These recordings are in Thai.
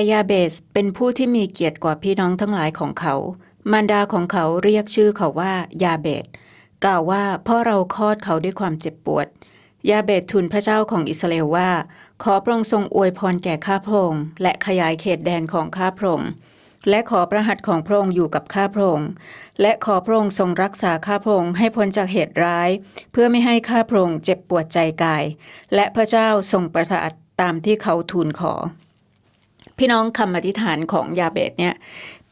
ายาเบสเป็นผู้ที่มีเกียรติกว่าพี่น้องทั้งหลายของเขา มารดาของเขาเรียกชื่อเขาว่ายาเบสกล่าวว่าพ่อเราคลอดเขาด้วยความเจ็บปวด ยาเบสทูลพระเจ้าของอิสราเอลว่า ขอพระองค์ทรงอวยพรแก่ข้าพระองค์และขยายเขตแดนของข้าพระองค์และขอพระหัตของพระองค์อยู่กับข้าพระองค์ และขอพระองค์ทรงรักษาข้าพระองค์ให้พ้นจากเหตุร้าย เพื่อไม่ให้ข้าพระองค์เจ็บปวดใจกาย และพระเจ้าทรงประทานตามที่เขาทูลขอ พี่น้องคำอธิษฐานของยาเบตเนี่ย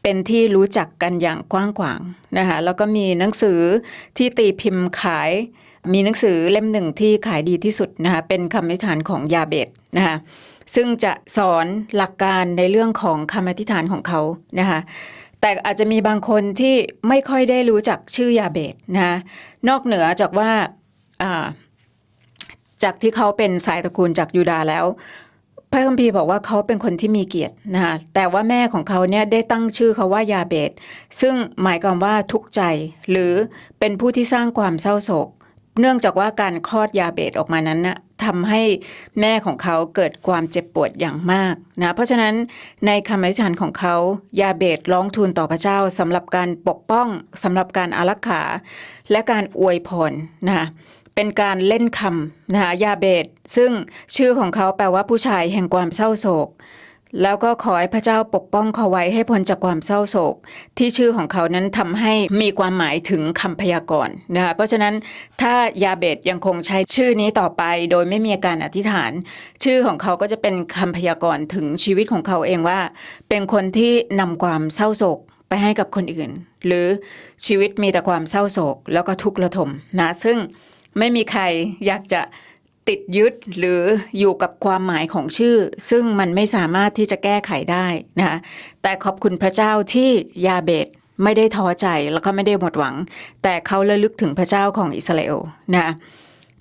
เป็นที่รู้จักกันอย่างกว้างขวางนะคะแล้วก็มีหนังสือที่ตีพิมพ์ขาย มีหนังสือเล่มหนึ่งที่ขายดีที่สุดนะคะเป็นคำอธิษฐานของยาเบตนะคะซึ่งจะสอนหลักการในเรื่องของคำอธิษฐานของเขานะคะแต่อาจจะมีบางคนที่ไม่ค่อยได้รู้จักชื่อยาเบตนะคะนอกเหนือจากว่าาจากที่เขาเป็นสายตระกูลจากยูดาแล้ว พระคัมภีร์บอกว่าเขาเป็นคนที่มีเกียรตินะคะแต่ว่าแม่ของเขาเนี่ยได้ตั้งชื่อเขาว่ายาเบตซึ่งหมายความว่าทุกข์ใจ หรือเป็นผู้ที่สร้างความเศร้าโศก เนื่องจากว่าการคลอดยาเบตออกมานั้นนะทำให้แม่ของเขาเกิดความเจ็บปวดอย่างมากนะเพราะฉะนั้นในคำอธิษฐานของเขายาเบตร้องทูลต่อพระเจ้าสำหรับการปกป้องสำหรับการอารักขา และการอวยพรนะคะ เป็นการเล่นคำนะคะยาเบต ซึ่งชื่อของเขาแปลว่าผู้ชายแห่งความเศร้าโศก แล้วก็ขอให้พระเจ้าปกป้องเขาไว้ให้พ้นจากความเศร้าโศก ที่ชื่อของเขานั้นทำให้มีความหมายถึงคำพยากรณ์นะคะเพราะฉะนั้นถ้ายาเบตยังคงใช้ชื่อนี้ต่อไป โดยไม่มีการอธิษฐาน ชื่อของเขาก็จะเป็นคำพยากรณ์ถึงชีวิตของเขาเองว่า เป็นคนที่นำความเศร้าโศกไปให้กับคนอื่น หรือชีวิตมีแต่ความเศร้าโศก แล้วก็ทุกข์ระทมนะซึ่ง ไม่มีใครอยากจะติดยึดหรืออยู่กับความหมายของชื่อ ซึ่งมันไม่สามารถที่จะแก้ไขได้นะคะแต่ขอบคุณพระเจ้าที่ยาเบตไม่ได้ท้อใจแล้วก็ไม่ได้หมดหวัง แต่เขาระลึกถึงพระเจ้าของอิสราเอลนะ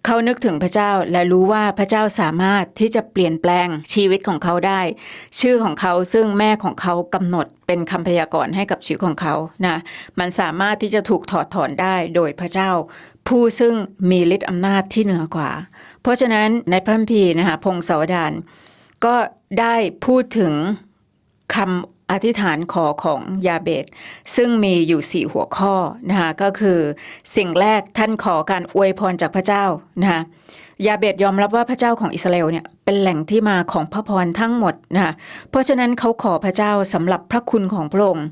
เขานึกถึงพระเจ้าและรู้ว่าพระเจ้าสามารถที่จะเปลี่ยนแปลงชีวิตของเขาได้ ชื่อของเขาซึ่งแม่ของเขากำหนดเป็นคำพยากรณ์ให้กับชีวิตของเขานะมันสามารถที่จะถูกถอดถอนได้โดยพระเจ้า ผู้ซึ่งมีฤทธิ์อำนาจที่เหนือกว่า เพราะฉะนั้นในพระคัมภีร์นะคะพงศาวดารก็ได้พูดถึงคำ อธิษฐานขอของยาเบต ซึ่งมีอยู่สี่หัวข้อนะคะก็คือสิ่งแรกท่านขอการอวยพรจากพระเจ้านะคะยาเบตยอมรับว่าพระเจ้าของอิสราเอลเนี่ยเป็นแหล่งที่มาของพระพรทั้งหมดนะคะเพราะฉะนั้นเขาขอพระเจ้าสำหรับพระคุณของพระองค์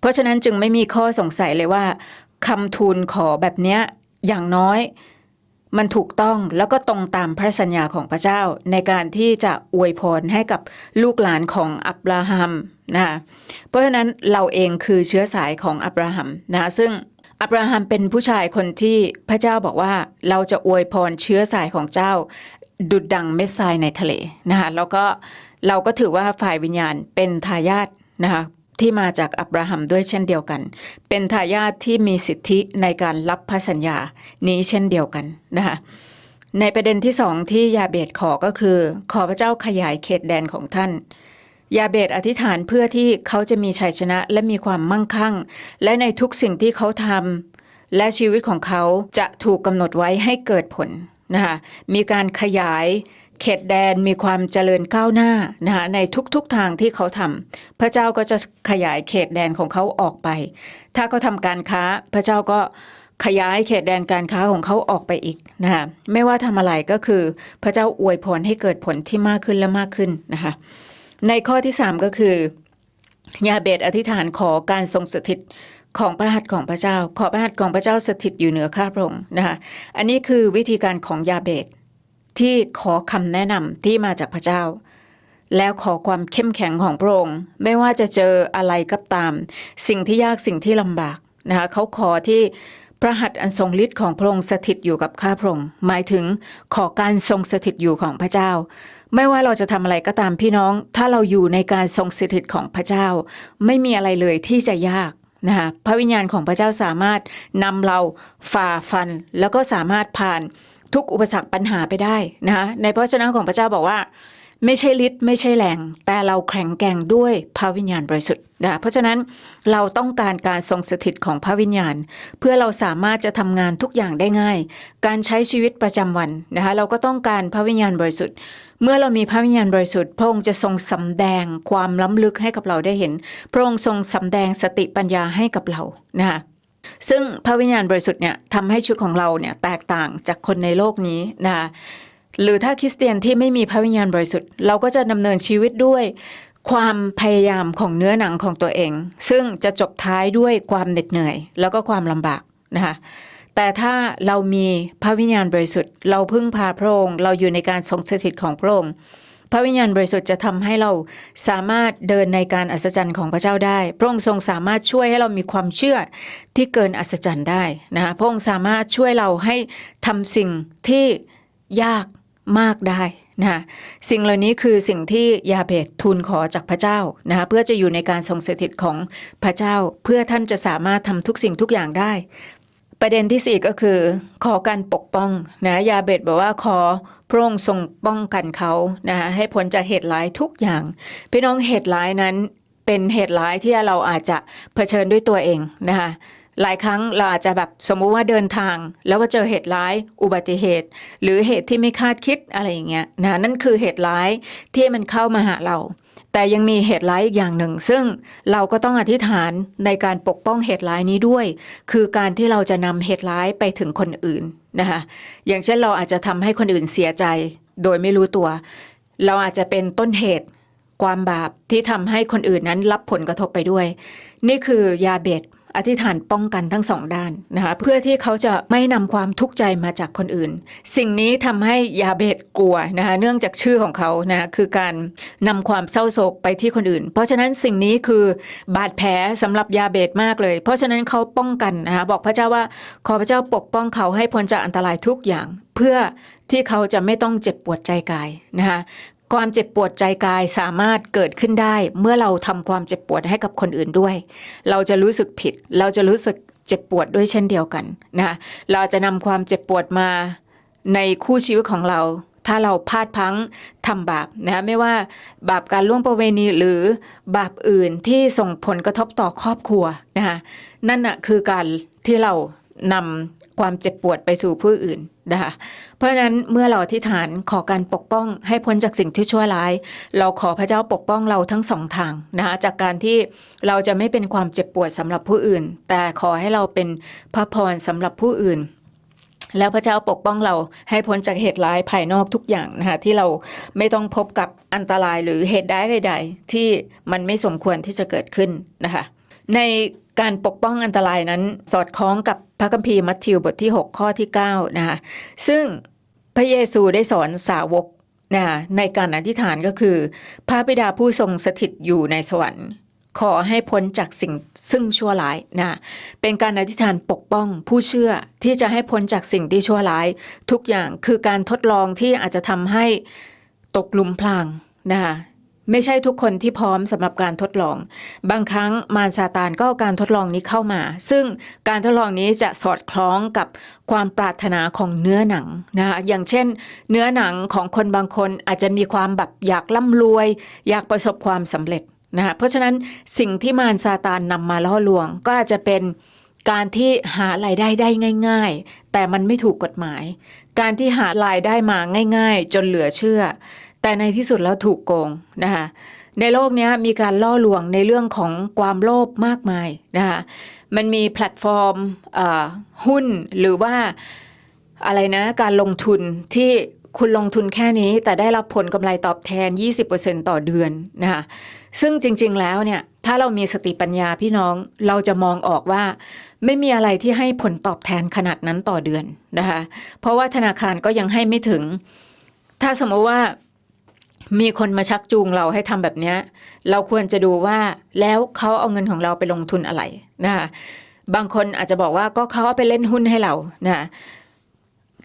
เพราะฉะนั้นจึงไม่มีข้อสงสัยเลยว่าคำทูลขอแบบเนี้ยอย่างน้อย มันถูกต้องแล้วก็ตรงตามพระสัญญาของพระเจ้า ในการที่จะอวยพรให้กับลูกหลานของอับราฮัมนะคะเพราะฉะนั้นเราเองคือเชื้อสายของอับราฮัมนะคะซึ่งอับราฮัมเป็นผู้ชายคนที่พระเจ้าบอกว่าเราจะอวยพรเชื้อสายของเจ้า ดุดดังเม็ดทรายในทะเลนะคะแล้วก็เราก็ถือว่าฝ่ายวิญญาณเป็นทายาทนะคะ ที่มาจากอับราฮัมด้วยเช่นเดียวกัน เป็นทายาทที่มีสิทธิในการรับพระสัญญานี้เช่นเดียวกันนะคะในประเด็นที่สองที่ยาเบตขอก็คือ ขอพระเจ้าขยายเขตแดนของท่าน ยาเบตอธิษฐานเพื่อที่เขาจะมีชัยชนะและมีความมั่งคั่ง และในทุกสิ่งที่เขาทำและชีวิตของเขาจะถูกกำหนดไว้ให้เกิดผลนะคะมีการขยาย เขตแดนมีความเจริญก้าวหน้านะคะในทุกๆทางที่เขาทำพระเจ้าก็จะขยายเขตแดนของเขาออกไป ถ้าเขาทำการค้าพระเจ้าก็ขยายเขตแดนการค้าของเขาออกไปอีกนะคะไม่ว่าทำอะไรก็คือพระเจ้าอวยพรให้เกิดผลที่มากขึ้นและมากขึ้นนะคะในข้อที่ 3 ก็คือยาเบตอธิษฐานขอการทรงสถิตของพระหัตถ์ของพระเจ้า ขอพระหัตถ์ของพระเจ้าสถิตอยู่เหนือข้าพระองค์นะคะอันนี้คือวิธีการของยาเบต ที่ขอคำแนะนำที่มาจากพระเจ้า แล้วขอความเข้มแข็งของพระองค์ไม่ว่าจะเจออะไรก็ตาม สิ่งที่ยากสิ่งที่ลำบากนะคะเขาขอที่พระหัตถ์อันทรงฤทธิ์ของพระองค์สถิตอยู่กับข้าพระองค์หมายถึงขอการทรงสถิตอยู่ของพระเจ้า ไม่ว่าเราจะทำอะไรก็ตามพี่น้อง ถ้าเราอยู่ในการทรงสถิตของพระเจ้า ไม่มีอะไรเลยที่จะยากนะคะพระวิญญาณของพระเจ้าสามารถนำเราฝ่าฟัน แล้วก็สามารถผ่าน ทุกอุปสรรคปัญหาไปได้นะคะในพระวจนะของพระเจ้าบอกว่า ไม่ใช่ฤทธิ์ไม่ใช่แรง แต่เราแข็งแกร่งด้วยพระวิญญาณบริสุทธิ์นะเพราะฉะนั้นเราต้องการการทรงสถิตของพระวิญญาณ เพื่อเราสามารถจะทำงานทุกอย่างได้ง่าย การใช้ชีวิตประจำวันนะคะเราก็ต้องการพระวิญญาณบริสุทธิ์เมื่อเรามีพระวิญญาณบริสุทธิ์พระองค์จะทรงสำแดงความล้ำลึกให้กับเราได้เห็น พระองค์ทรงสำแดงสติปัญญาให้กับเรานะคะ ซึ่งพระวิญญาณบริสุทธิ์เนี่ยทำให้ชีวิตของเราเนี่ยแตกต่างจากคนในโลกนี้นะคะหรือถ้าคริสเตียนที่ไม่มีพระวิญญาณบริสุทธิ์ เราก็จะดำเนินชีวิตด้วยความพยายามของเนื้อหนังของตัวเอง ซึ่งจะจบท้ายด้วยความเหน็ดเหนื่อย แล้วก็ความลำบากนะคะแต่ถ้าเรามีพระวิญญาณบริสุทธิ์ เราพึ่งพาพระองค์ เราอยู่ในการทรงสถิตของพระองค์ พระวิญญาณบริสุทธิ์จะทำให้เราสามารถเดินในการอัศจรรย์ของพระเจ้าได้ พระองค์ทรงสามารถช่วยให้เรามีความเชื่อที่เกินอัศจรรย์ได้นะคะพระองค์สามารถช่วยเราให้ทำสิ่งที่ยากมากได้นะคะสิ่งเหล่านี้คือสิ่งที่ยาเบตทูลขอจากพระเจ้านะคะเพื่อจะอยู่ในการทรงสถิตของพระเจ้า เพื่อท่านจะสามารถทำทุกสิ่งทุกอย่างได้ ประเด็นที่สี่ก็คือ ขอการปกป้องนะยาเบตบอกว่าขอพระองค์ทรงป้องกันเขานะคะให้พ้นจากเหตุร้ายทุกอย่าง พี่น้องเหตุร้ายนั้นเป็นเหตุร้ายที่เราอาจจะเผชิญด้วยตัวเองนะคะหลายครั้งเราอาจจะแบบสมมุติว่าเดินทาง แล้วก็เจอเหตุร้ายอุบัติเหตุ หรือเหตุที่ไม่คาดคิดอะไรอย่างเงี้ยนะนั่นคือเหตุร้ายที่มันเข้ามาหาเรา แต่ยังมีเหตุร้ายอีกอย่างหนึ่ง ซึ่งเราก็ต้องอธิษฐานในการปกป้องเหตุร้ายนี้ด้วย คือการที่เราจะนำเหตุร้ายไปถึงคนอื่นนะคะอย่างเช่นเราอาจจะทำให้คนอื่นเสียใจ โดยไม่รู้ตัว เราอาจจะเป็นต้นเหตุความบาปที่ทำให้คนอื่นนั้นรับผลกระทบไปด้วย นี่คือยาเบ็ด อธิษฐานป้องกันทั้งสองด้านนะคะเพื่อที่เขาจะไม่นำความทุกข์ใจมาจากคนอื่น สิ่งนี้ทำให้ยาเบตกลัวนะคะเนื่องจากชื่อของเขานะคือการนำความเศร้าโศกไปที่คนอื่น เพราะฉะนั้นสิ่งนี้คือบาดแผลสำหรับยาเบตมากเลย เพราะฉะนั้นเขาป้องกันนะคะบอกพระเจ้าว่าขอพระเจ้าปกป้องเขาให้พ้นจากอันตรายทุกอย่าง เพื่อที่เขาจะไม่ต้องเจ็บปวดใจกายนะคะ ความเจ็บปวดใจกายสามารถเกิดขึ้นได้ เมื่อเราทำความเจ็บปวดให้กับคนอื่นด้วย เราจะรู้สึกผิด เราจะรู้สึกเจ็บปวดด้วยเช่นเดียวกันนะคะเราจะนำความเจ็บปวดมาในคู่ชีวิตของเรา ถ้าเราพลาดพลั้งทำบาปนะคะไม่ว่าบาปการล่วงประเวณีหรือบาปอื่นที่ส่งผลกระทบต่อครอบครัวนะคะนั่นนะคือการที่เรานำความเจ็บปวดไปสู่ผู้อื่น นะคะเพราะฉะนั้นเมื่อเราอธิษฐานขอการปกป้องให้พ้นจากสิ่งที่ชั่วร้าย เราขอพระเจ้าปกป้องเราทั้งสองทางนะคะจากการที่เราจะไม่เป็นความเจ็บปวดสำหรับผู้อื่น แต่ขอให้เราเป็นพระพรสำหรับผู้อื่นแล้วพระเจ้าปกป้องเราให้พ้นจากเหตุร้ายภายนอกทุกอย่างนะคะที่เราไม่ต้องพบกับอันตรายหรือเหตุร้ใด ๆ ที่มันไม่สมควรที่จะเกิดขึ้นนะคะในการปกป้องอันตรายนั้นสอดคล้องกับ พระคัมภีร์มัทธิวบทที่ 6 ข้อที่ 9 นะคะซึ่งพระเยซูได้สอนสาวกนะคะในการอธิษฐานก็คือ พระบิดาผู้ทรงสถิตอยู่ในสวรรค์ ขอให้พ้นจากสิ่งซึ่งชั่วร้ายนะเป็นการอธิษฐานปกป้องผู้เชื่อที่จะให้พ้นจากสิ่งที่ชั่วร้าย ทุกอย่างคือการทดลองที่อาจจะทำให้ตกหลุมพรางนะคะ ไม่ใช่ทุกคนที่พร้อมสำหรับการทดลอง บางครั้งมารซาตานก็เอาการทดลองนี้เข้ามา ซึ่งการทดลองนี้จะสอดคล้องกับความปรารถนาของเนื้อหนังนะคะอย่างเช่น เนื้อหนังของคนบางคนอาจจะมีความแบบอยากร่ำรวย อยากประสบความสำเร็จนะคะเพราะฉะนั้นสิ่งที่มารซาตานนำมาล่อลวง ก็อาจจะเป็นการที่หารายได้ได้ง่าย ๆ แต่มันไม่ถูกกฎหมาย การที่หารายได้มาง่าย ๆ จนเหลือเชื่อ แต่ในที่สุดแล้วถูกโกงนะคะในโลกนี้มีการล่อลวงในเรื่องของความโลภมากมายนะคะมันมีแพลตฟอร์มหุ้นหรือว่าอะไรนะการลงทุนที่คุณลงทุนแค่นี้แต่ได้รับผลกำไรตอบแทน 20%ต่อเดือนนะคะซึ่งจริงๆแล้วเนี่ยถ้าเรามีสติปัญญาพี่น้องเราจะมองออกว่า ไม่มีอะไรที่ให้ผลตอบแทนขนาดนั้นต่อเดือนนะคะเพราะว่าธนาคารก็ยังให้ไม่ถึง ถ้าสมมติว่า มีคนมาชักจูงเราให้ทำแบบนี้เราควรจะดูว่าแล้วเขาเอาเงินของเราไปลงทุนอะไรนะคะบางคนอาจจะบอกว่าก็เขาเอาไปเล่นหุ้นให้เรานะ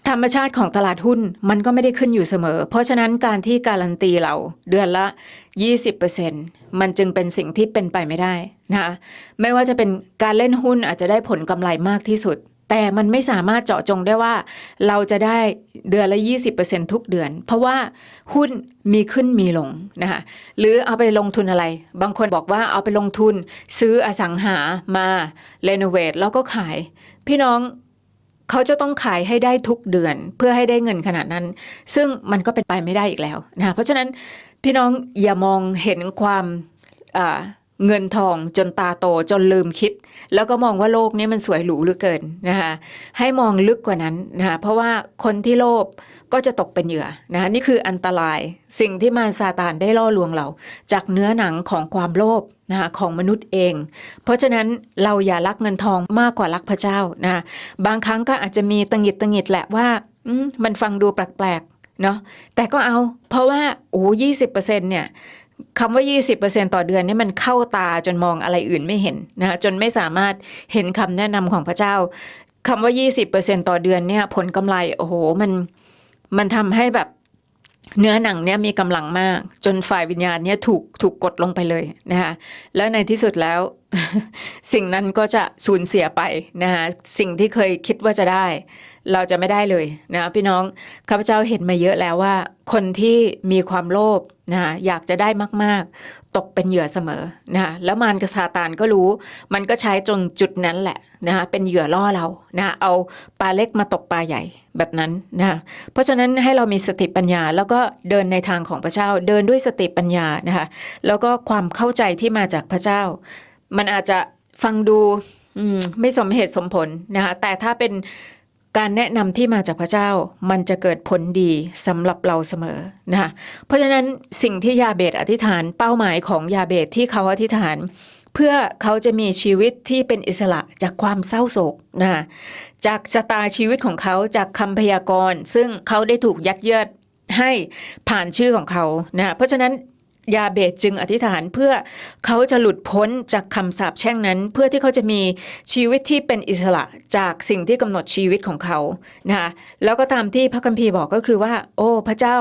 ธรรมชาติของตลาดหุ้นมันก็ไม่ได้ขึ้นอยู่เสมอ เพราะฉะนั้นการที่การันตีเราเดือนละ 20%มันจึงเป็นสิ่งที่เป็นไปไม่ได้นะคะไม่ว่าจะเป็นการเล่นหุ้นอาจจะได้ผลกำไรมากที่สุด แต่มันไม่สามารถเจาะจงได้ว่า เราจะได้เดือนละ 20%ทุกเดือน เพราะว่าหุ้นมีขึ้นมีลงนะคะหรือเอาไปลงทุนอะไร บางคนบอกว่าเอาไปลงทุนซื้ออสังหามาเรโนเวทแล้วก็ขาย พี่น้องเขาจะต้องขายให้ได้ทุกเดือนเพื่อให้ได้เงินขนาดนั้น ซึ่งมันก็เป็นไปไม่ได้อีกแล้วนะคะเพราะฉะนั้นพี่น้องอย่ามองเห็นความอ่า เงินทองจนตาโตจนลืมคิด แล้วก็มองว่าโลกนี้มันสวยหรูเหลือเกินนะคะให้มองลึกกว่านั้นนะคะเพราะว่าคนที่โลภก็จะตกเป็นเหยื่อนะคะนี่คืออันตรายสิ่งที่มารซาตานได้ล่อลวงเรา จากเนื้อหนังของความโลภนะคะของมนุษย์เอง เพราะฉะนั้นเราอย่ารักเงินทองมากกว่ารักพระเจ้านะคะบางครั้งก็อาจจะมีตังหิดตังหิดแหละว่ามมันฟังดูแปลกๆเนาะแต่ก็เอาเพราะว่าโอ้ยี่สิบเปอร์เซ็นต์เนี่ย คำว่า 20%ต่อเดือนนี่มันเข้าตาจนมองอะไรอื่นไม่เห็นนะคะจนไม่สามารถเห็นคำแนะนำของพระเจ้าคำว่า 20%ต่อเดือนเนี่ยผลกำไรโอ้โหมันมันทำให้แบบเนื้อหนังเนี่ยมีกำลังมาก จนฝ่ายวิญญาณเนี่ยถูกถูกกดลงไปเลยนะคะแล้วในที่สุดแล้ว สิ่งนั้นก็จะสูญเสียไปนะคะสิ่งที่เคยคิดว่าจะได้ เราจะไม่ได้เลยนะพี่น้องข้าพเจ้าเห็นมาเยอะแล้วว่า คนที่มีความโลภนะคะอยากจะได้มาก ๆ ตกเป็นเหยื่อเสมอนะคะแล้วมารกับซาตานก็รู้ มันก็ใช้ตรงจุดนั้นแหละนะคะเป็นเหยื่อล่อเรานะคะเอาปลาเล็กมาตกปลาใหญ่แบบนั้นนะเพราะฉะนั้นให้เรามีสติปัญญา แล้วก็เดินในทางของพระเจ้า เดินด้วยสติปัญญานะคะแล้วก็ความเข้าใจที่มาจากพระเจ้า มันอาจจะฟังดูไม่สมเหตุสมผลนะคะแต่ถ้าเป็น การแนะนำที่มาจากพระเจ้ามันจะเกิดผลดีสำหรับเราเสมอนะคะเพราะฉะนั้นสิ่งที่ยาเบตอธิษฐานเป้าหมายของยาเบตที่เขาอธิษฐาน เพื่อเขาจะมีชีวิตที่เป็นอิสระจากความเศร้าโศกนะคะจากชะตาชีวิตของเขาจากคำพยากรณ์ ซึ่งเขาได้ถูกยัดเยียดให้ผ่านชื่อของเขานะเพราะฉะนั้น ยาเบตจึงอธิษฐานเพื่อเขาจะหลุดพ้นจากคำสาปแช่งนั้น เพื่อที่เขาจะมีชีวิตที่เป็นอิสระจากสิ่งที่กำหนดชีวิตของเขานะคะแล้วก็ตามที่พระคัมภีร์บอกก็คือว่า โอ้พระเจ้า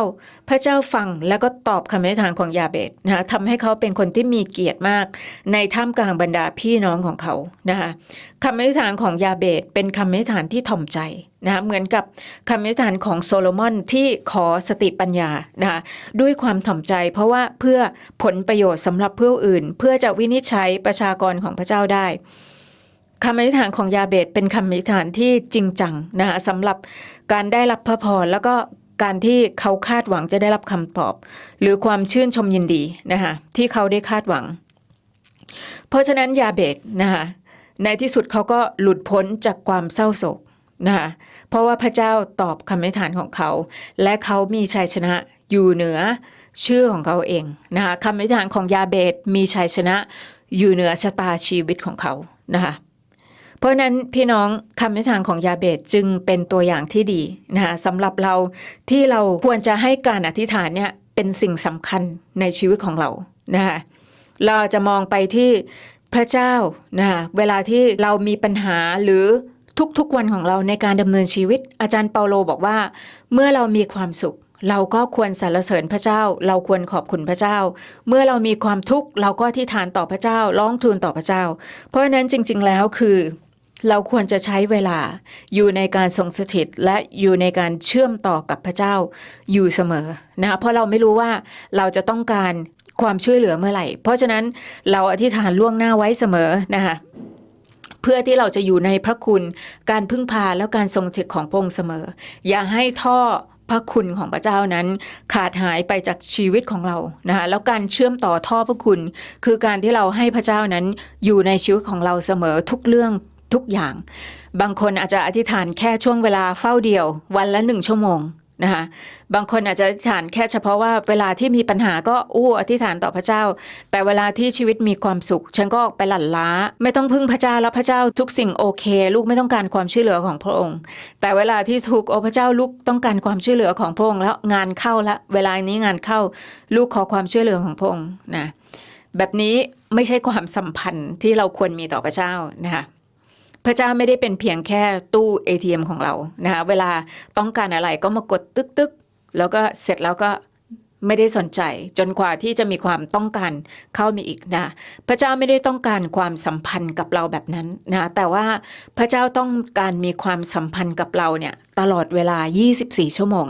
พระเจ้าฟังแล้วก็ตอบคำอธิษฐานของยาเบตนะคะทำให้เขาเป็นคนที่มีเกียรติมาก ในท่ามกลางบรรดาพี่น้องของเขานะคะคำอธิษฐานของยาเบตเป็นคำอธิษฐานที่ถ่อมใจ นะคะเหมือนกับคำอธิษฐานของโซโลมอนที่ขอสติปัญญานะคะด้วยความถ่อมใจเพราะว่าเพื่อผลประโยชน์สำหรับผู้อื่น เพื่อจะวินิจฉัยประชากรของพระเจ้าได้คำอธิษฐานของยาเบตเป็นคำอธิษฐานที่จริงจังนะคะสำหรับการได้รับพระพรแล้วก็การที่เขาคาดหวังจะได้รับคำตอบ หรือความชื่นชมยินดีนะคะที่เขาได้คาดหวัง เพราะฉะนั้นยาเบตนะคะในที่สุดเขาก็หลุดพ้นจากความเศร้าโศก นะคะเพราะว่าพระเจ้าตอบคำอธิษฐานของเขา และเขามีชัยชนะอยู่เหนือชื่อของเขาเองนะคะคำอธิษฐานของยาเบตมีชัยชนะอยู่เหนือชะตาชีวิตของเขานะคะเพราะนั้นพี่น้องคำอธิษฐานของยาเบตจึงเป็นตัวอย่างที่ดีนะคะสำหรับเราที่เราควรจะให้การอธิษฐานเนี่ยเป็นสิ่งสำคัญในชีวิตของเรานะคะเราจะมองไปที่พระเจ้านะคะเวลาที่เรามีปัญหาหรือ ทุกๆวันของเราในการดำเนินชีวิต อาจารย์เปาโลบอกว่า เมื่อเรามีความสุข เราก็ควรสรรเสริญพระเจ้า เราควรขอบคุณพระเจ้า เมื่อเรามีความทุกข์เราก็ที่ฐานต่อพระเจ้า ร้องทูลต่อพระเจ้า เพราะฉะนั้นจริง ๆ แล้วคือ เราควรจะใช้เวลาอยู่ในการทรงสถิตและอยู่ในการเชื่อมต่อกับพระเจ้าอยู่เสมอนะคะเพราะเราไม่รู้ว่าเราจะต้องการความช่วยเหลือเมื่อไหร่ เพราะฉะนั้นเราอธิษฐานล่วงหน้าไว้เสมอนะคะ เพื่อที่เราจะอยู่ในพระคุณ การพึ่งพาแล้วการทรงสถิตของพระองค์เสมอ อย่าให้ท่อพระคุณของพระเจ้านั้นขาดหายไปจากชีวิตของเรานะคะแล้วการเชื่อมต่อท่อพระคุณ คือการที่เราให้พระเจ้านั้นอยู่ในชีวิตของเราเสมอทุกเรื่องทุกอย่าง บางคนอาจจะอธิษฐานแค่ช่วงเวลาเฝ้าเดียว วันละหนึ่งชั่วโมง นะคะบางคนอาจจะอธิษฐานแค่เฉพาะว่าเวลาที่มีปัญหาก็อู้อธิษฐานต่อพระเจ้า แต่เวลาที่ชีวิตมีความสุข ฉันก็ออกไปหลั่นล้า ไม่ต้องพึ่งพระเจ้าแล้วพระเจ้าทุกสิ่งโอเค ลูกไม่ต้องการความช่วยเหลือของพระองค์ แต่เวลาที่ทุกโอพระเจ้าลูกต้องการความช่วยเหลือของพระองค์แล้วงานเข้าล้วเวลานี้งานเข้าลูกขอความช่วยเหลือของพระองค์นะแบบนี้ไม่ใช่ความสัมพันธ์ที่เราควรมีต่อพระเจ้านะคะ พระเจ้าไม่ได้เป็นเพียงแค่ตู้ ATM ของเรานะคะเวลาต้องการอะไรก็มากดตึกตึกแล้วก็เสร็จแล้วก็ไม่ได้สนใจ จนกว่าที่จะมีความต้องการเข้ามาอีกนะ พระเจ้าไม่ได้ต้องการความสัมพันธ์กับเราแบบนั้นนะแต่ว่าพระเจ้าต้องการมีความสัมพันธ์กับเราเนี่ยตลอดเวลา 24 ชั่วโมง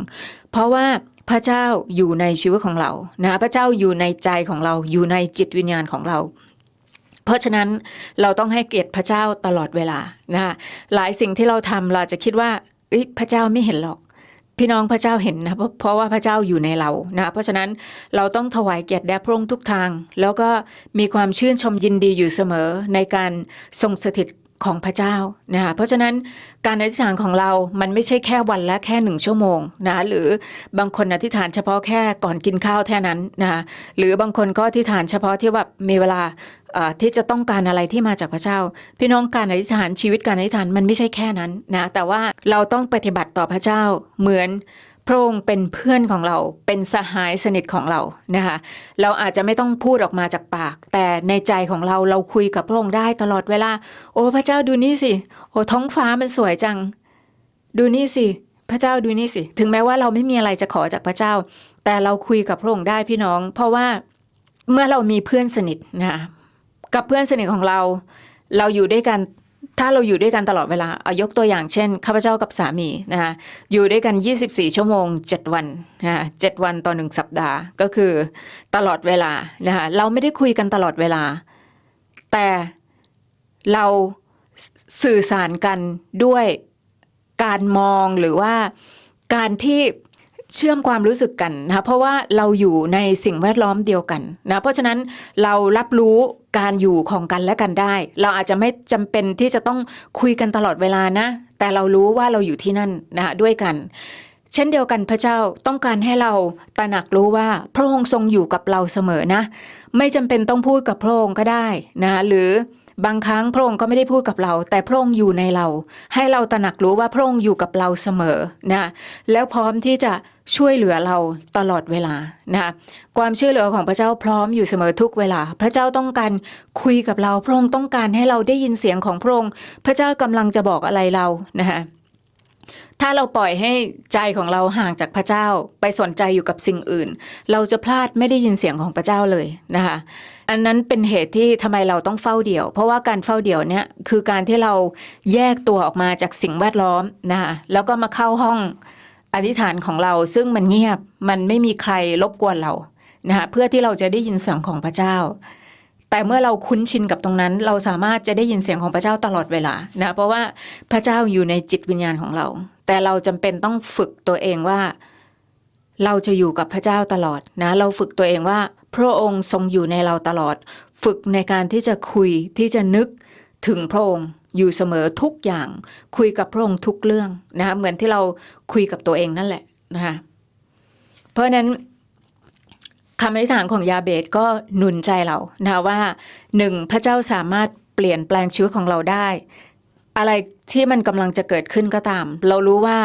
เพราะว่าพระเจ้าอยู่ในชีวิตของเรานะพระเจ้าอยู่ในใจของเราอยู่ในจิตวิญญาณของเรา เพราะฉะนั้นเราต้องให้เกียรติพระเจ้าตลอดเวลานะคะหลายสิ่งที่เราทำเราจะคิดว่าเอ้ยพระเจ้าไม่เห็นหรอก พี่น้องพระเจ้าเห็นนะเพราะเพราะว่าพระเจ้าอยู่ในเรานะเพราะฉะนั้นเราต้องถวายเกียรติแด่พระองค์ทุกทาง แล้วก็มีความชื่นชมยินดีอยู่เสมอในการทรงสถิต ของพระเจ้านะคะเพราะฉะนั้นการอธิษฐานของเรา มันไม่ใช่แค่วันละแค่หนึ่งชั่วโมงนะหรือบางคนอธิษฐานเฉพาะแค่ก่อนกินข้าวแค่นั้นนะคะหรือบางคนก็อธิษฐานเฉพาะที่แบบมีเวลาที่จะต้องการอะไรที่มาจากพระเจ้า พี่น้องการอธิษฐานชีวิตการอธิษฐานมันไม่ใช่แค่นั้นนะแต่ว่าเราต้องปฏิบัติต่อพระเจ้าเหมือน พระองค์เป็นเพื่อนของเราเป็นสหายสนิทของเรานะคะเราอาจจะไม่ต้องพูดออกมาจากปาก แต่ในใจของเราเราคุยกับพระองค์ได้ตลอดเวลา โอ้พระเจ้าดูนี่สิ โอ้ท้องฟ้ามันสวยจัง ดูนี่สิ พระเจ้าดูนี่สิ ถึงแม้ว่าเราไม่มีอะไรจะขอจากพระเจ้า แต่เราคุยกับพระองค์ได้พี่น้อง เพราะว่าเมื่อเรามีเพื่อนสนิทนะคะกับเพื่อนสนิทของเรา เราอยู่ด้วยกัน ถ้าเราอยู่ด้วยกันตลอดเวลาเอายกตัวอย่างเช่นข้าพเจ้ากับสามีนะคะอยู่ด้วยกัน 24 ชั่วโมง 7 วันนะคะ7วันต่อหนึ่งสัปดาห์ก็คือตลอดเวลานะคะเราไม่ได้คุยกันตลอดเวลา แต่เราสื่อสารกันด้วยการมองหรือว่าการที่ เชื่อมความรู้สึกกันนะคะเพราะว่าเราอยู่ในสิ่งแวดล้อมเดียวกันนะเพราะฉะนั้นเรารับรู้การอยู่ของกันและกันได้ เราอาจจะไม่จำเป็นที่จะต้องคุยกันตลอดเวลานะ แต่เรารู้ว่าเราอยู่ที่นั่นนะคะด้วยกัน เช่นเดียวกันพระเจ้าต้องการให้เราตระหนักรู้ว่าพระองค์ทรงอยู่กับเราเสมอนะ ไม่จำเป็นต้องพูดกับพระองค์ก็ได้นะหรือ บางครั้งพระองค์ก็ไม่ได้พูดกับเรา แต่พระองค์อยู่ในเรา ให้เราตระหนักรู้ว่าพระองค์อยู่กับเราเสมอนะแล้วพร้อมที่จะช่วยเหลือเราตลอดเวลานะความช่วยเหลือของพระเจ้าพร้อมอยู่เสมอทุกเวลา พระเจ้าต้องการคุยกับเราพระองค์ต้องการให้เราได้ยินเสียงของพระองค์ พระเจ้ากำลังจะบอกอะไรเรานะคะถ้าเราปล่อยให้ใจของเราห่างจากพระเจ้าไปสนใจอยู่กับสิ่งอื่น เราจะพลาดไม่ได้ยินเสียงของพระเจ้าเลยนะคะ อันนั้นเป็นเหตุที่ทำไมเราต้องเฝ้าเดี่ยว เพราะว่าการเฝ้าเดี่ยวเนี่ยคือการที่เราแยกตัวออกมาจากสิ่งแวดล้อมนะคะแล้วก็มาเข้าห้องอธิษฐานของเราซึ่งมันเงียบมันไม่มีใครรบกวนเรานะคะเพื่อที่เราจะได้ยินเสียงของพระเจ้า แต่เมื่อเราคุ้นชินกับตรงนั้น เราสามารถจะได้ยินเสียงของพระเจ้าตลอดเวลานะเพราะว่าพระเจ้าอยู่ในจิตวิญญาณของเรา แต่เราจำเป็นต้องฝึกตัวเองว่า เราจะอยู่กับพระเจ้าตลอดนะ เราฝึกตัวเองว่า พระองค์ทรงอยู่ในเราตลอด ฝึกในการที่จะคุยที่จะนึกถึงพระองค์อยู่เสมอทุกอย่าง คุยกับพระองค์ทุกเรื่องนะคะเหมือนที่เราคุยกับตัวเองนั่นแหละนะคะเพราะนั้นคำอธิษฐานของยาเบตก็หนุนใจเรานะว่าหนึ่งพระเจ้าสามารถเปลี่ยนแปลงชีวิตของเราได้ อะไรที่มันกำลังจะเกิดขึ้นก็ตาม เรารู้ว่า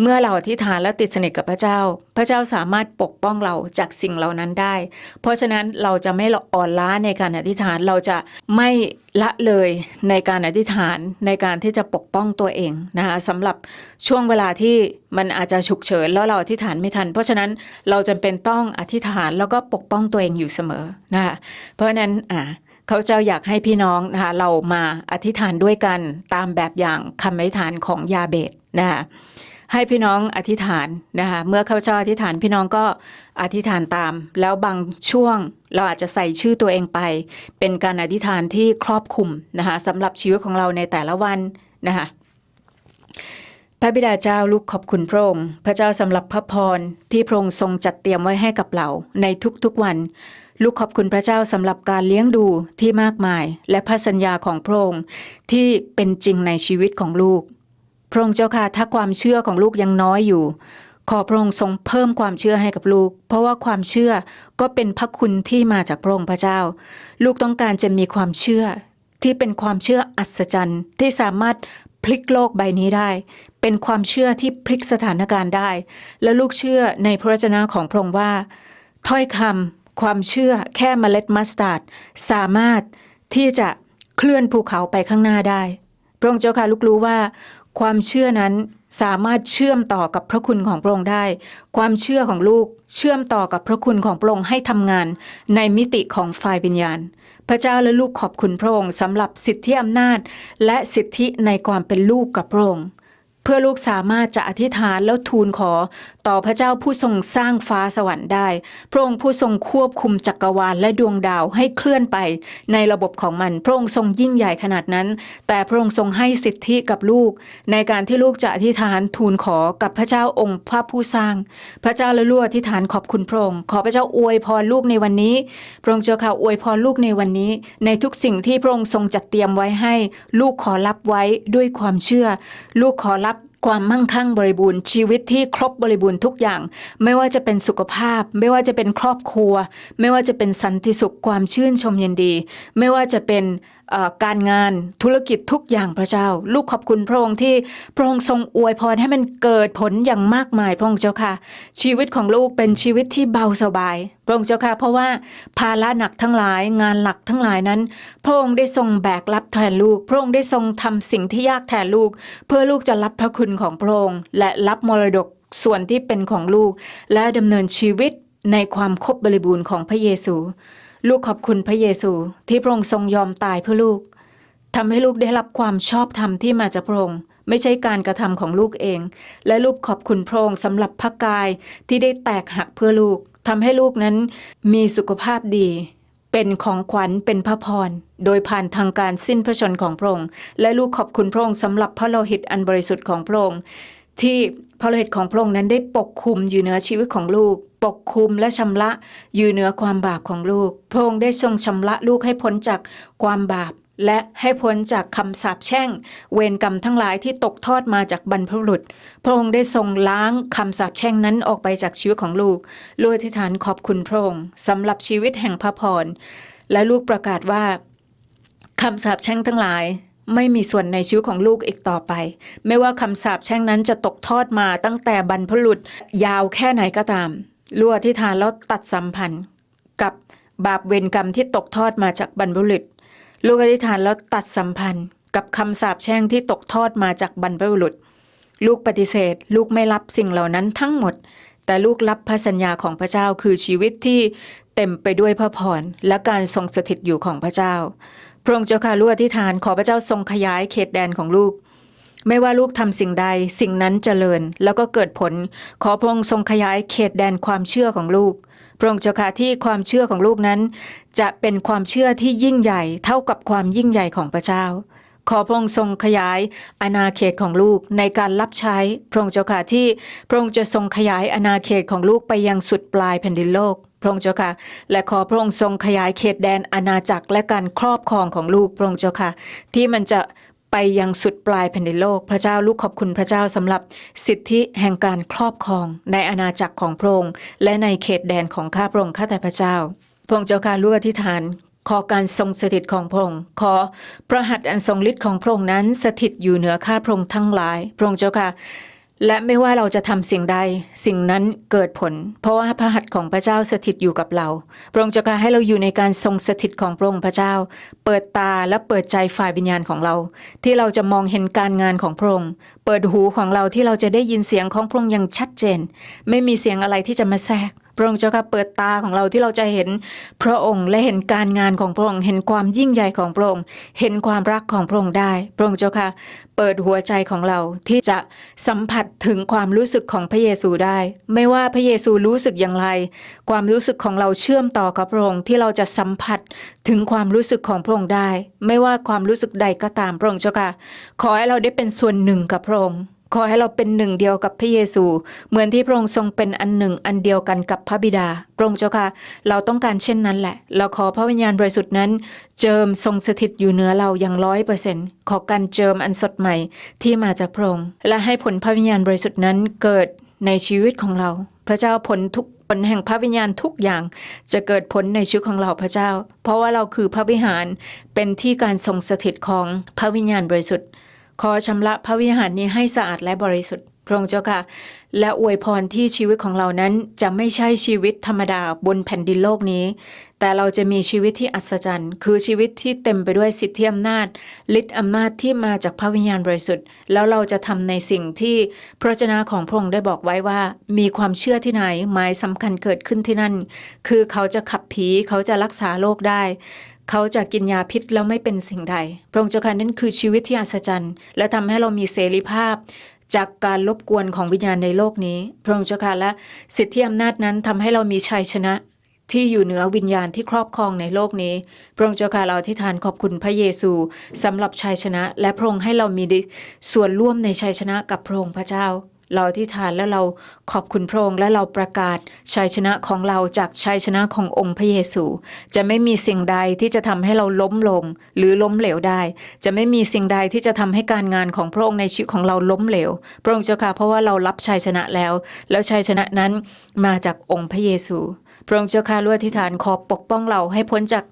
เมื่อเราอธิษฐานแล้วติดสนิทกับพระเจ้า พระเจ้าสามารถปกป้องเราจากสิ่งเหล่านั้นได้ เพราะฉะนั้นเราจะไม่อ่อนล้าในการอธิษฐานเราจะไม่ละเลยในการอธิษฐานในการที่จะปกป้องตัวเองนะคะสำหรับช่วงเวลาที่มันอาจจะฉุกเฉินแล้วเราอธิษฐานไม่ทัน เพราะฉะนั้นเราจำเป็นต้องอธิษฐานแล้วก็ปกป้องตัวเองอยู่เสมอนะคะเพราะฉะนั้นอ่า เขาเจ้าอยากให้พี่น้องนะคะเรามาอธิษฐานด้วยกันตามแบบอย่างคำอธิษฐานของยาเบตนะคะให้พี่น้องอธิษฐานนะคะเมื่อข้าพเจ้าอธิษฐานพี่น้องก็อธิษฐานตาม แล้วบางช่วงเราอาจจะใส่ชื่อตัวเองไป เป็นการอธิษฐานที่ครอบคลุมนะคะสำหรับชีวิตของเราในแต่ละวันนะคะพระบิดาเจ้าลูกขอบคุณพระองค์พระเจ้าสำหรับพระพรที่พระองค์ทรงจัดเตรียมไว้ให้กับเราในทุกๆวัน ลูกขอบคุณพระเจ้าสำหรับการเลี้ยงดูที่มากมาย และพระสัญญาของพระองค์ที่เป็นจริงในชีวิตของลูก พระองค์เจ้าค่ะถ้าความเชื่อของลูกยังน้อยอยู่ ขอพระองค์ทรงเพิ่มความเชื่อให้กับลูก เพราะว่าความเชื่อก็เป็นพระคุณที่มาจากพระองค์พระเจ้า ลูกต้องการจะมีความเชื่อที่เป็นความเชื่ออัศจรรย์ที่สามารถพลิกโลกใบนี้ได้ เป็นความเชื่อที่พลิกสถานการณ์ได้ และลูกเชื่อในพระวจนะของพระองค์ว่า ถ้อยคำ ความเชื่อแค่เมล็ดมัสตาร์ดสามารถที่จะเคลื่อนภูเขาไปข้างหน้าได้ พระองค์เจ้าค่ะลูกรู้ว่า ความเชื่อนั้นสามารถเชื่อมต่อกับพระคุณของพระองค์ได้ ความเชื่อของลูกเชื่อมต่อกับพระคุณของพระองค์ให้ทำงานในมิติของฝ่ายวิญญาณ พระเจ้าและลูกขอบคุณพระองค์สำหรับสิทธิอำนาจ และสิทธิในความเป็นลูกกับพระองค์ พื่อลูกสามารถจะอธิษฐานแล้วทูลขอ ต่อพระเจ้าผู้ทรงสร้างฟ้าสวรรค์ได้ พระองค์ผู้ทรงควบคุมจักรวาลและดวงดาวให้เคลื่อนไปในระบบของมัน พระองค์ทรงยิ่งใหญ่ขนาดนั้น แต่พระองค์ทรงให้สิทธิกับลูก ในการที่ลูกจะอธิษฐานทูลขอกับพระเจ้าองค์พระผู้สร้าง พระเจ้าและลูกอธิษฐานขอบคุณพระองค์ขอพระเจ้าอวยพรลูกในวันนี้ พระองค์เจ้าค่ะอวยพรลูกในวันนี้ ในทุกสิ่งที่พระองค์ทรงจัดเตรียมไว้ให้ ลูกขอรับไว้ด้วยความเชื่อ ลูกขอรับ ความมั่งคั่งบริบูรณ์ชีวิตที่ครบบริบูรณ์ทุกอย่าง ไม่ว่าจะเป็นสุขภาพ ไม่ว่าจะเป็นครอบครัว ไม่ว่าจะเป็นสันติสุขความชื่นชมยินดี ไม่ว่าจะเป็น การงานธุรกิจทุกอย่างพระเจ้า ลูกขอบคุณพระองค์ที่พระองค์ทรงอวยพรให้มันเกิดผลอย่างมากมายพระองค์เจ้าค่ะ ชีวิตของลูกเป็นชีวิตที่เบาสบาย พระองค์เจ้าค่ะ เพราะว่าภาระหนักทั้งหลายงานหลักทั้งหลายนั้น พระองค์ได้ทรงแบกรับแทนลูก พระองค์ได้ทรงทำสิ่งที่ยากแทนลูก เพื่อลูกจะรับพระคุณของพระองค์และรับมรดกส่วนที่เป็นของลูก และดำเนินชีวิตในความครบบริบูรณ์ของพระเยซู ลูกขอบคุณพระเยซูที่พระองค์ทรงยอมตายเพื่อลูกทำให้ลูกได้รับความชอบธรรมที่มาจากพระองค์ไม่ใช่การกระทำของลูกเอง และลูกขอบคุณพระองค์สำหรับพระกายที่ได้แตกหักเพื่อลูกทำให้ลูกนั้นมีสุขภาพดี เป็นของขวัญเป็นพระพร โดยผ่านทางการสิ้นพระชนของพระองค์และลูกขอบคุณพระองค์สำหรับพระโลหิตอันบริสุทธิ์ของพระองค์ที่ พระโลหิตของพระองค์นั้นได้ปกคลุมอยู่เหนือชีวิตของลูก ปกคลุมและชำระอยู่เหนือความบาปของลูก พระองค์ได้ทรงชำระลูกให้พ้นจากความบาป และให้พ้นจากคำสาปแช่ง เวรกรรมทั้งหลายที่ตกทอดมาจากบรรพบุรุษ พระองค์ได้ทรงล้างคำสาปแช่งนั้นออกไปจากชีวิตของลูก ลูกอธิษฐานขอบคุณพระองค์สำหรับชีวิตแห่งพระพร และลูกประกาศว่าคำสาปแช่งทั้งหลาย ไม่มีส่วนในชีวิตของลูกอีกต่อไป ไม่ว่าคำสาปแช่งนั้นจะตกทอดมาตั้งแต่บรรพบุรุษยาวแค่ไหนก็ตามลูกอธิษฐานแล้วตัดสัมพันธ์ กับบาปเวรกรรมที่ตกทอดมาจากบรรพบุรุษลูกอธิษฐานแล้วตัดสัมพันธ์ กับคำสาปแช่งที่ตกทอดมาจากบรรพบุรุษ ลูกปฏิเสธ ลูกไม่รับสิ่งเหล่านั้นทั้งหมด แต่ลูกรับพระสัญญาของพระเจ้าคือชีวิตที่เต็มไปด้วยพระพรและการทรงสถิตอยู่ของพระเจ้า พระองค์เจ้าค่ะลูกอธิษฐานขอพระเจ้าทรงขยายเขตแดนของลูก ไม่ว่าลูกทำสิ่งใดสิ่งนั้นเจริญแล้วก็เกิดผล ขอพระองค์ทรงขยายเขตแดนความเชื่อของลูกพระองค์เจ้าค่ะที่ความเชื่อของลูกนั้น จะเป็นความเชื่อที่ยิ่งใหญ่เท่ากับความยิ่งใหญ่ของพระเจ้า ขอพระองค์ทรงขยายอาณาเขตของลูกในการรับใช้พระองค์เจ้าค่ะที่พระองค์จะทรงขยายอาณาเขตของลูกไปยังสุดปลายแผ่นดินโลกพระองค์เจ้าค่ะ และขอพระองค์ทรงขยายเขตแดนอาณาจักรและการครอบครองของลูกพระองค์เจ้าค่ะ ที่มันจะไปยังสุดปลายแผ่นดินโลก พระเจ้าลูกขอบคุณพระเจ้าสำหรับสิทธิแห่งการครอบครองในอาณาจักรของพระองค์และในเขตแดนของข้าพระองค์ข้าแต่พระเจ้าพระองค์เจ้าค่ะลูกอธิษฐาน ขอการทรงสถิตของพระองค์ขอพระหัตถ์อันทรงฤทธิ์ของพระองค์นั้นสถิตอยู่เหนือข้าพระองค์ทั้งหลาย พระองค์เจ้าค่ะ และไม่ว่าเราจะทำสิ่งใด สิ่งนั้นเกิดผล เพราะว่าพระหัตถ์ของพระเจ้าสถิตอยู่กับเรา พระองค์เจ้าค่ะให้เราอยู่ในการทรงสถิตของพระองค์พระเจ้า เปิดตาและเปิดใจฝ่ายวิญญาณของเรา ที่เราจะมองเห็นการงานของพระองค์เปิดหูของเราที่เราจะได้ยินเสียงของพระองค์อย่างชัดเจน ไม่มีเสียงอะไรที่จะมาแทรก พระองค์เจ้าค่ะเปิดตาของเราที่เราจะเห็นพระองค์และเห็นการงานของพระองค์ เห็นความยิ่งใหญ่ของพระองค์ เห็นความรักของพระองค์ได้ พระองค์เจ้าค่ะเปิดหัวใจของเราที่จะสัมผัสถึงความรู้สึกของพระเยซูได้ ไม่ว่าพระเยซูรู้สึกอย่างไร ความรู้สึกของเราเชื่อมต่อกับพระองค์ที่เราจะสัมผัสถึงความรู้สึกของพระองค์ได้ ไม่ว่าความรู้สึกใดก็ตามพระองค์เจ้าค่ะขอให้เราได้เป็นส่วนหนึ่งกับพระองค์ ขอให้เราเป็นหนึ่งเดียวกับพระเยซู เหมือนที่พระองค์ทรงเป็นอันหนึ่งอันเดียวกันกับพระบิดาพระองค์เจ้าค่ะ เราต้องการเช่นนั้นแหละ เราขอพระวิญญาณบริสุทธิ์นั้น เจิมทรงสถิตอยู่เหนือเราอย่างร้อยเปอร์เซ็นต์ขอการเจิมอันสดใหม่ที่มาจากพระองค์และให้ผลพระวิญญาณบริสุทธิ์นั้นเกิดในชีวิตของเรา พระเจ้าผลทุกผลแห่งพระวิญญาณทุกอย่างจะเกิดผลในชีวิตของเราพระเจ้า เพราะว่าเราคือพระวิหารเป็นที่การทรงสถิตของพระวิญญาณบริสุทธิ์ ขอชำระพระวิหารนี้ให้สะอาดและบริสุทธิ์พระองค์เจ้าค่ะ และอวยพรที่ชีวิตของเรานั้นจะไม่ใช่ชีวิตธรรมดาบนแผ่นดินโลกนี้ แต่เราจะมีชีวิตที่อัศจรรย์ คือชีวิตที่เต็มไปด้วยสิทธิอำนาจฤทธิอำนาจที่มาจากพระวิญญาณบริสุทธิ์ แล้วเราจะทำในสิ่งที่พระเจนาของพระองค์ได้บอกไว้ว่า มีความเชื่อที่ไหนหมายสำคัญเกิดขึ้นที่นั่น คือเขาจะขับผีเขาจะรักษาโรคได้ เขาจะกินยาพิษแล้วไม่เป็นสิ่งใด พระองค์เจ้าค่ะนั่นคือชีวิตที่อัศจรรย์ และทำให้เรามีเสรีภาพ จากการรบกวนของวิญญาณในโลกนี้ พระองค์เจ้าค่ะและสิทธิอำนาจนั้นทำให้เรามีชัยชนะที่อยู่เหนือวิญญาณที่ครอบครองในโลกนี้ พระองค์เจ้าค่ะเราที่ฐานขอบคุณพระเยซูสำหรับชัยชนะ และพระองค์ให้เรามีส่วนร่วมในชัยชนะกับพระองค์พระเจ้า เราที่ฐานและเราขอบคุณพระองค์และเราประกาศชัยชนะของเราจากชัยชนะขององค์พระเยซู จะไม่มีสิ่งใดที่จะทำให้เราล้มลงหรือล้มเหลวได้ จะไม่มีสิ่งใดที่จะทำให้การงานของพระองค์ในชีวิตของเราล้มเหลว พระองค์เจ้าค่ะเพราะว่าเรารับชัยชนะแล้ว แล้วชัยชนะนั้นมาจากองค์พระเยซูพระองค์เจ้าค่ะลวยที่ฐานขอปกป้องเราให้พ้นจาก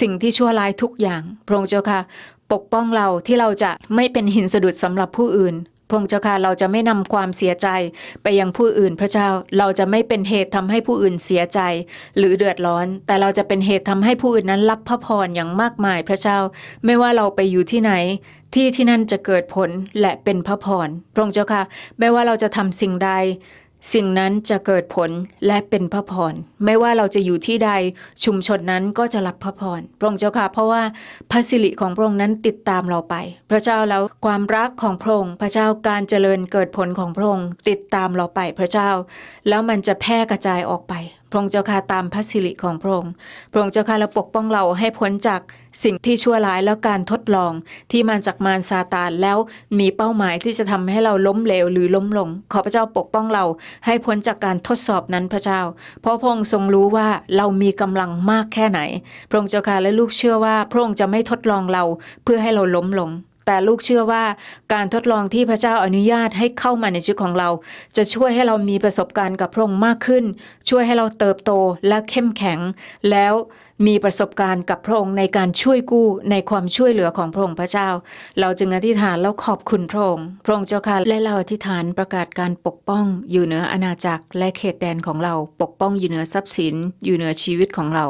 สิ่งที่ชั่วร้ายทุกอย่าง พระองค์เจ้าค่ะปกป้องเราที่เราจะไม่เป็นหินสะดุดสำหรับผู้อื่น พงค์เจ้าค่ะเราจะไม่นำความเสียใจไปยังผู้อื่นพระเจ้าเราจะไม่เป็นเหตุทำให้ผู้อื่นเสียใจ หรือเดือดร้อน แต่เราจะเป็นเหตุทำให้ผู้อื่นนั้นรับพระพรอย่างมากมายพระเจ้า ไม่ว่าเราไปอยู่ที่ไหนที่ที่นั่นจะเกิดผลและเป็นพระพรพระองค์เจ้าค่ะ ไม่ว่าเราจะทำสิ่งใด สิ่งนั้นจะเกิดผลและเป็นพระพร ไม่ว่าเราจะอยู่ที่ใดชุมชนนั้นก็จะรับพระพรพระองค์เจ้าค่ะเพราะว่าพระสิริของพระองค์นั้นติดตามเราไป พระเจ้าแล้วความรักของพระองค์พระเจ้าการเจริญเกิดผลของพระองค์ติดตามเราไปพระเจ้า แล้วมันจะแพร่กระจายออกไป พระองค์เจ้าค่ะตามพระสิริของพระองค์ พระองค์เจ้าค่ะแล้วปกป้องเราให้พ้นจากสิ่งที่ชั่วร้ายแล้วการทดลองที่มาจากมารซาตานแล้วมีเป้าหมายที่จะทำให้เราล้มเหลวหรือล้มลง ขอพระเจ้าปกป้องเราให้พ้นจากการทดสอบนั้นพระเจ้า เพราะพระองค์ทรงรู้ว่าเรามีกำลังมากแค่ไหน พระองค์เจ้าค่ะและลูกเชื่อว่า พระองค์จะไม่ทดลองเราเพื่อให้เราล้มลง แต่ลูกเชื่อว่าการทดลองที่พระเจ้าอนุญาตให้เข้ามาในชีวิตของเรา จะช่วยให้เรามีประสบการณ์กับพระองค์มากขึ้น ช่วยให้เราเติบโตและเข้มแข็ง แล้วมีประสบการณ์กับพระองค์ในการช่วยกู้ในความช่วยเหลือของพระองค์พระเจ้า เราจึงอธิษฐานแล้วขอบคุณพระองค์พระองค์เจ้าค่ะและเราอธิษฐานประกาศการปกป้องอยู่เหนืออาณาจักรและเขตแดนของเราปกป้องอยู่เหนือทรัพย์สิน อยู่เหนือชีวิตของเรา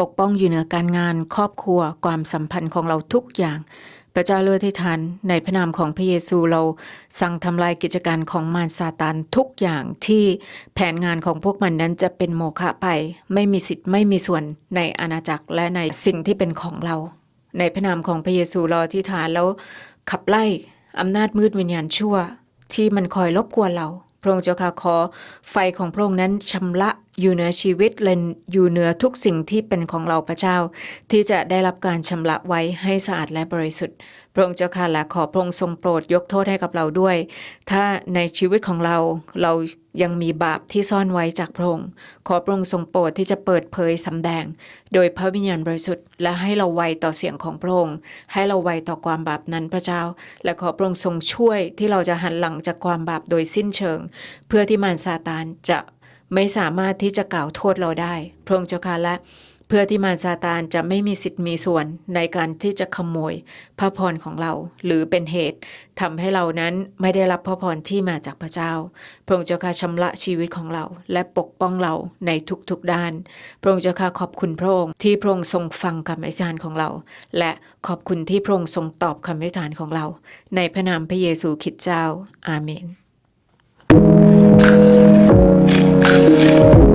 ปกป้องอยู่เหนือการงาน ครอบครัว ความสัมพันธ์ของเราทุกอย่าง พระเจ้าเลือที่ทานในพระนามของพระเยซูเราสั่งทำลายกิจการของมารซาตานทุกอย่างที่แผนงานของพวกมันนั้นจะเป็นโมฆะไป ไม่มีสิทธิ์ไม่มีส่วนในอาณาจักรและในสิ่งที่เป็นของเรา ในพระนามของพระเยซูเราที่ฐานแล้วขับไล่อำนาจมืดวิญญาณชั่ว ที่มันคอยรบกวนเรา พระองค์เจ้าค่ะขอไฟของพระองค์นั้นชำระอยู่เหนือชีวิตและอยู่เหนือทุกสิ่งที่เป็นของเราพระเจ้า ที่จะได้รับการชำระไว้ให้สะอาดและบริสุทธิ์ พระองค์เจ้าค่ะและขอพระองค์ทรงโปรดยกโทษให้กับเราด้วย ถ้าในชีวิตของเราเรา ยังมีบาปที่ซ่อนไว้จากพระองค์ ขอพระองค์ทรงโปรดที่จะเปิดเผยสำแดง โดยพระวิญญาณบริสุทธิ์และให้เราไวต่อเสียงของพระองค์ ให้เราไวต่อความบาปนั้นพระเจ้า และขอพระองค์ทรงช่วยที่เราจะหันหลังจากความบาปโดยสิ้นเชิง เพื่อที่มารซาตานจะไม่สามารถที่จะกล่าวโทษเราได้ พระองค์เจ้าค่ะและ เพื่อที่มารซาตานจะไม่มีสิทธิ์มีส่วนในการที่จะขโมยพระพรของเรา หรือเป็นเหตุทำให้เรานั้นไม่ได้รับพระพรที่มาจากพระเจ้า พระองค์เจ้าค่ะชำระชีวิตของเรา และปกป้องเราในทุกๆด้าน พระองค์เจ้าค่ะขอบคุณพระองค์ที่พระองค์ทรงฟังคำอธิษฐานของเรา และขอบคุณที่พระองค์ทรงตอบคำอธิษฐานของเรา ในพระนามพระเยซูคริสต์เจ้า อาเมน Thank you.